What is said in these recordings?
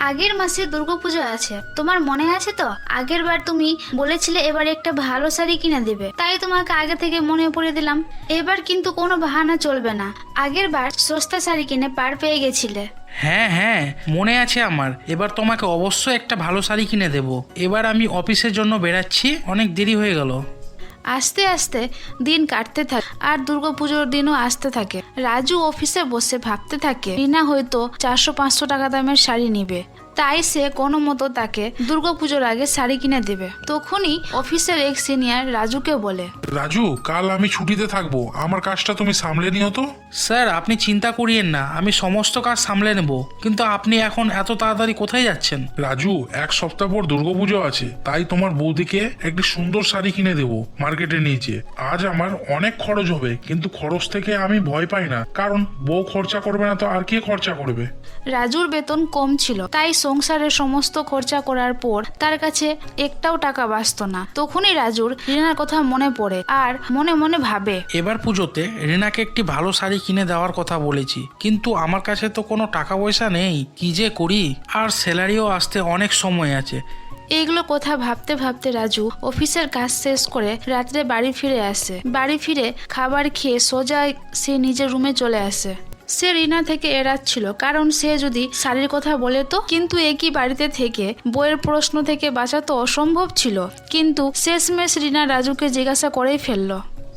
আগের মাসে দুর্গাপুজো আছে। তোমার মনে আছে তো? আগের বার তুমি বলেছিলে এবার একটা ভালো শাড়ি কিনে দেবে। তাই তোমাকে আগে থেকে মনে পড়ে দিলাম। এবার কিন্তু কোনো বাহানা চলবে না। আগের বার সস্তা শাড়ি কিনে পার পেয়ে গেছিলে। হ্যাঁ হ্যাঁ মনে আছে আমার। এবার তোমাকে অবশ্যই একটা ভালো শাড়ি কিনে দেবো। এবার আমি অফিসের জন্য বেরাচ্ছি অনেক দেরি হয়ে গেল। আস্তে আস্তে দিন কাটতে থাকে আর দুর্গাপুজোর দিনও আসতে থাকে। রাজু অফিসে বসে ভাবতে থাকে, রিনা হয়তো চারশো পাঁচশো টাকা দামের শাড়ি নিবে। তাই সে কোনো মতো তাকে দুর্গাপুজোর আগে শাড়ি কিনে দেবে। তখনই অফিসের এক সিনিয়র রাজুকে বলে রাজু কাল আমি ছুটিতে থাকব। আমার কাজটা তুমি সামলে নিও তো। স্যার আপনি চিন্তা করিয়েন না। আমি সমস্ত কাজ সামলে নেব। কিন্তু আপনি এখন এত তাড়াতাড়ি কোথায় যাচ্ছেন? রাজু এক সপ্তাহ পর দুর্গাপুজো আছে। তাই তোমার বৌদিকে একটি সুন্দর শাড়ি কিনে দেবো মার্কেটে নিয়েছে আজ আমার অনেক খরচ হবে কিন্তু খরচ থেকে আমি ভয় পাই না। কারণ বউ খরচা করবে না তো আর কে খরচা করবে? রাজুর বেতন কম ছিল তাই সংসারের সমস্ত খরচা করার পর তার কাছে একটাও টাকা বাঁচত না। তখনই রাজুর রিনার কথা মনে পড়ে আর মনে মনে ভাবে। এবার পুজোতে রিনাকে একটি ভালো শাড়ি কিনে দেওয়ার কথা বলেছি। কিন্তু আমার কাছে তো কোনো টাকা পয়সা নেই। কি যে করি? আর স্যালারিও আসতে অনেক সময় আছে। এইগুলো কথা ভাবতে ভাবতে রাজু অফিসের কাজ শেষ করে রাত্রে বাড়ি ফিরে আসে। বাড়ি ফিরে খাবার খেয়ে সোজা সে নিজের রুমে চলে আসে। সে রিনা থেকে এড়াচ্ছিল, কারণ সে যদি শাড়ির কথা বলে তো, কিন্তু একই বাড়িতে থেকে বইয়ের প্রশ্ন থেকে বাঁচা তো অসম্ভব ছিল। কিন্তু শেষমেশ রিনা রাজুকে জিজ্ঞাসা করেই ফেলল,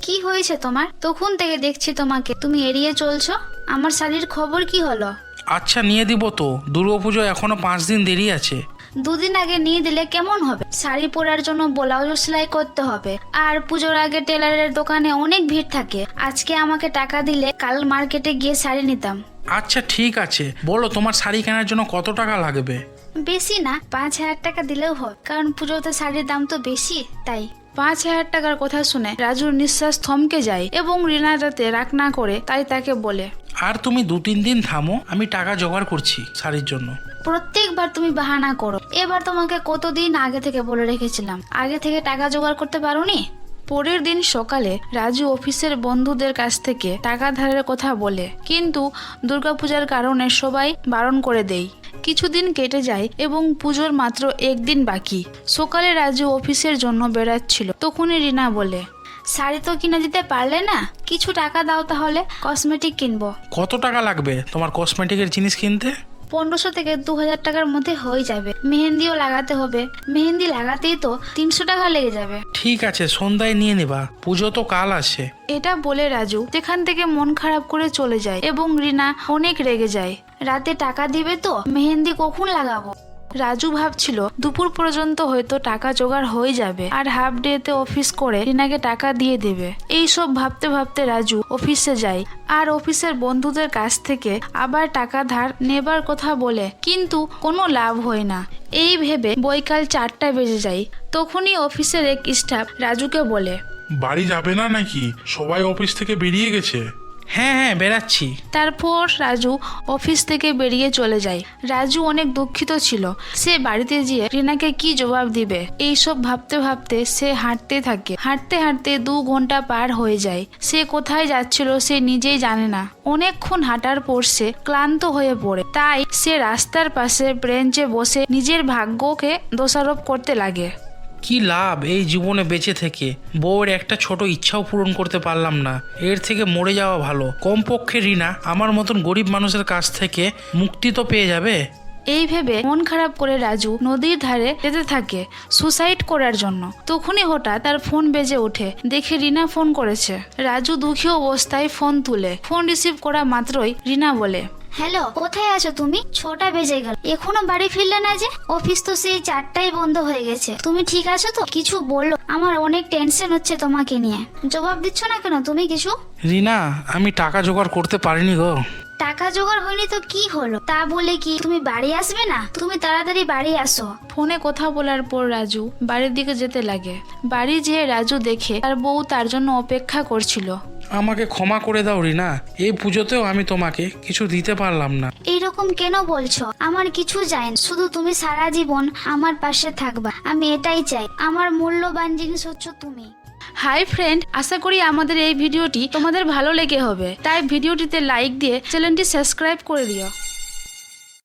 কি হয়েছে তোমার? তখন থেকে দেখছি তোমাকে। তুমি এড়িয়ে চলছো? আমার শাড়ির খবর কি হলো? আচ্ছা নিয়ে দিব তো। দুর্গাপুজো এখনও পাঁচ দিন দেরি আছে। দুদিন আগে নিয়ে দিলে কেমন হবে? শাড়ি পরার জন্য ব্লাউজ সেলাই করতে হবে। আর পুজোর আগে টেলারের দোকানে অনেক ভিড় থাকে। আজকে আমাকে টাকা দিলে কাল মার্কেটে গিয়ে শাড়ি নিতাম। আচ্ছা ঠিক আছে। বলো তোমার শাড়ি কেনার জন্য কত টাকা লাগবে? বেশি না পাঁচ হাজার টাকা দিলেও হয়। কারণ পুজোতে শাড়ির দাম তো বেশি তাই। পাঁচ হাজার টাকার কথা শুনে রাজুর নিঃশ্বাস থমকে যায় এবং রিনা যাতে রাগ না করে তাই তাকে বলে আর তুমি দু তিন দিন থামো আমি টাকা জোগাড় করছি শাড়ির জন্য। প্রত্যেকবার তুমি বাহানা করো। এবার তোমাকে কতদিন আগে থেকে বলে রেখেছিলাম। আগে থেকে টাকা জোগাড় করতে পারোনি? পরের দিন সকালে রাজু অফিসের বন্ধুদের কাছ থেকে টাকা ধারের কথা বলে। কিন্তু দুর্গাপূজার কারণে সবাই বারণ করে দেয়। কিছুদিন কেটে যায় এবং পুজোর মাত্র একদিন বাকি। সকালে রাজু অফিসের জন্য বেড়াচ্ছিল। তখনই রিনা বলে, শাড়ি তো কিনে দিতে পারলে না? কিছু টাকা দাও তাহলে কসমেটিক কিনবো। কত টাকা লাগবে তোমার কসমেটিকের জিনিস কিনতে? পনেরোশো থেকে দু হাজার টাকার মধ্যে হয়ে যাবে। মেহেন্দিও লাগাতে হবে। মেহেন্দি লাগাতেই তো তিনশো টাকা লেগে যাবে। ঠিক আছে সন্ধ্যায় নিয়ে নেবা। পুজো তো কাল আছে এটা বলে রাজু সেখান থেকে মন খারাপ করে চলে যায় এবং রিনা অনেক রেগে যায়। রাতে টাকা দিবে তো মেহেন্দি কখন লাগাবো? রাজু ভাবছিল, দুপুর পর্যন্ত হয়তো টাকা জোগাড় হয়ে যাবে আর হাফ ডেতে অফিস করে রিনাকে টাকা দিয়ে দেবে। এই সব ভাবতে ভাবতে রাজু অফিসে যায় আর অফিসের বন্ধুদের কাছ থেকে আবার টাকা ধার নেবার কথা বলে, কিন্তু কোনো লাভ হয় না। এই ভেবে বৈকাল চারটা বেজে যায়। তখনই অফিসের এক স্টাফ রাজুকে বলে, বাড়ি যাবে না নাকি? সবাই অফিস থেকে বেরিয়ে গেছে। হ্যাঁ হ্যাঁ বেরাচ্ছি তারপর রাজু অফিস থেকে বেরিয়ে চলে যায়। রাজু অনেক দুঃখিত ছিল। সে বাড়িতে গিয়ে রিনাকে কি জবাব দিবে? এইসব ভাবতে ভাবতে সে হাঁটতে থাকে। হাঁটতে হাঁটতে দু ঘণ্টা পার হয়ে যায়। সে কোথায় যাচ্ছিল সে নিজেই জানে না। অনেকক্ষণ হাঁটার পর সে ক্লান্ত হয়ে পড়ে। তাই সে রাস্তার পাশে ব্রেঞ্চে বসে নিজের ভাগ্যকে দোষারোপ করতে লাগে। কি লাভ এই জীবনে বেঁচে থেকে? বউয়ের একটা ছোট ইচ্ছাও পূরণ করতে পারলাম না। এর থেকে মরে যাওয়া ভালো। কমপক্ষে রিনা, আমার মতন গরিব মানুষের কাছ থেকে মুক্তি তো পেয়ে যাবে? এই ভেবে মন খারাপ করে রাজু নদীর ধারে যেতে থাকে সুসাইড করার জন্য। তখনই হঠাৎ তার ফোন বেজে ওঠে। দেখে রিনা ফোন করেছে। রাজু দুঃখী অবস্থায় ফোন তুলে। ফোন রিসিভ করা মাত্রই রিনা বলে হ্যালো কোথায় আছো তুমি? ছটা বেজে গেল। এখনও বাড়ি ফিরলে না যে? অফিস তো সেই চারটাই বন্ধ হয়ে গেছে। তুমি ঠিক আছো তো? কিছু বলল। আমার অনেক টেনশন হচ্ছে তোমাকে নিয়ে। জবাব দিচ্ছ না কেন তুমি কিছু? রিনা আমি টাকা জোগাড় করতে পারিনি গো। টাকা জোগাড় হয়নি তো কি হলো? তা বলে কি তুমি বাড়ি আসবে না? তুমি তাড়াতাড়ি বাড়ি আসো। ফোনে কথা বলার পর রাজু বাড়ির দিকে যেতে লাগে। বাড়ি যেয়ে রাজু দেখে তার বউ তার জন্য অপেক্ষা করছিল। আমাকে ক্ষমা করে দাও রিনা। এই পুজোতেও আমি তোমাকে কিছু দিতে পারলাম না। এইরকম কেন বলছো? আমার কিছু যায় না। শুধু তুমি সারা জীবন আমার পাশে থাকবা। আমি এটাই চাই। আমার মূল্যবান জিনিস হচ্ছে তুমি। হাই ফ্রেন্ড আশা করি আমাদের এই ভিডিওটি তোমাদের ভালো লেগে হবে। তাই ভিডিওটিতে লাইক দিয়ে চ্যানেলটি সাবস্ক্রাইব করে দিও।